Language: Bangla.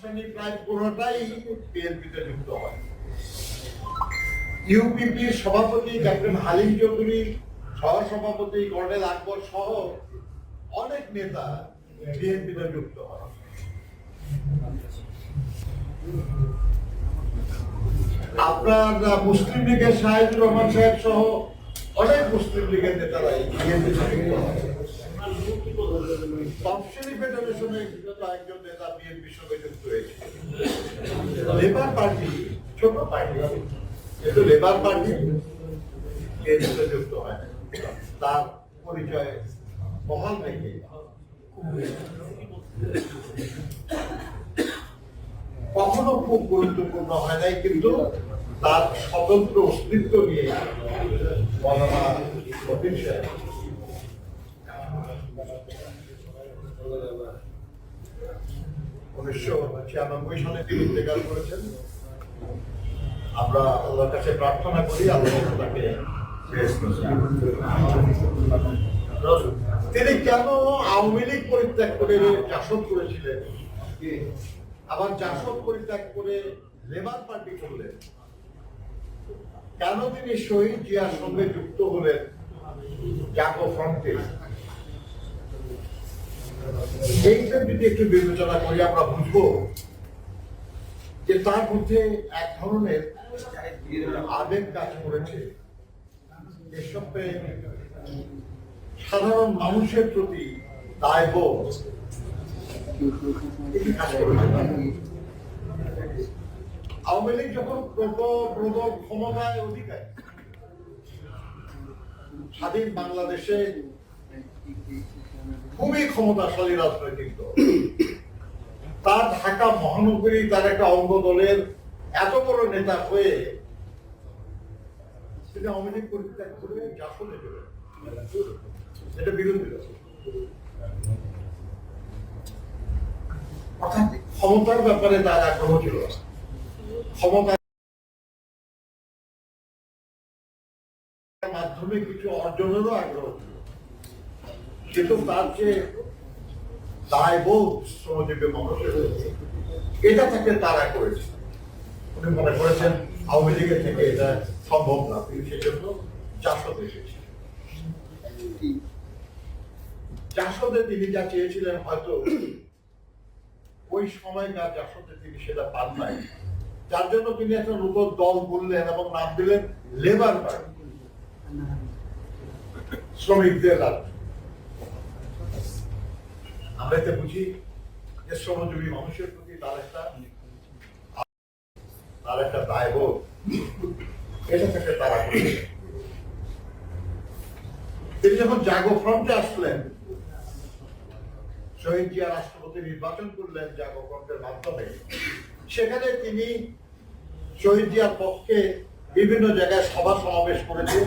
প্রায় পুরোটাই বিএনপিতে যুক্ত হয়। ইউপিপির সভাপতি ক্যাপ্টেন হালিম চৌধুরী সহ সভাপতি কর্নেল আকবর সহ অনেক নেতা বিএনপিতে যুক্ত হয়। আপনার মুসলিম লীগের শাহিদুর রহমান সাহেব সহ অনেক মুসলিম লীগের নেতারা এই বিএনপিতে যুক্ত হয়। নেতা সঙ্গে যুক্ত হয়েছে লেবার পার্টি ছোট পার্টি কিন্তু লেবার পার্টি বিএনপিতে যুক্ত হয় তার পরিচয় রেখে কখনো খুব গুরুত্বপূর্ণ হয় নাই, কিন্তু তার স্বতন্ত্র অস্তিত্ব নিয়ে বর্ণনা কঠিন সাহেব। উনিশশো ছিয়ানব্বই সালে তিনি ইন্তেকাল করেছেন। আমরা কাছে প্রার্থনা করি, আল্লাহ তাকে। তিনি কেন আওয়ামী লীগ পরিত্যাগ করে জাসদ করেছিলেন? আবার জাসদ পরিত্যাগ করে লেবার পার্টি করলেন। কেন তিনি শহীদ জিয়ার সঙ্গে যুক্ত হলেন? জাগো ফ্রন্টে। যদি একটু বিবেচনা করি, আমরা যে তার মধ্যে এক ধরনের আবেগ কাজ করেছে। সাধারণ মানুষের প্রতি আওয়ামী লীগ যখন প্রবল ক্ষমতায় অধিকার, স্বাধীন বাংলাদেশে খুবই ক্ষমতাশালী রাজনৈতিক দল। তার ঢাকা মহানগরী তার একটা অঙ্গ দলের এত বড় নেতা হয়ে তিনি আওয়ামী পরিত্যাগ করে জাসনে চলে এটা বিরোধী অর্থাৎ ক্ষমতার ব্যাপারে তার আগ্রহ ছিল। ক্ষমতা মাধ্যমে কিছু অর্জনেরও আগ্রহ ছিল। কিন্তু তার যে দায়বোধ শ্রমজীবী মানুষের এটা তাকে তারা করেছে। উনি মনে করেছেন আওয়ামী লীগের থেকে এটা সম্ভব না, তিনি সেজন্য জাসদে এসেছেন জাসদে তিনি যা চেয়েছিলেন হয়তো ওই সময়কার জাসদে তিনি সেটা পান নাই। যার জন্য তিনি একটা নতুন দল বললেন এবং নাম দিলেন লেবার পার্টি। শ্রমিকদের রাজ্য। আমরা বুঝি যে শ্রমজীবী মানুষের প্রতি তার একটা তার একটা দায়বোধ। এটা তারা তিনি যখন জাগো ফ্রন্টে আসলেন, শহীদ জিয়া রাষ্ট্রপতি নির্বাচন করলেন জাগো ফ্রন্টের মাধ্যমে, সেখানে তিনি শহীদ জিয়ার পক্ষে বিভিন্ন জায়গায় সভা সমাবেশ করেছে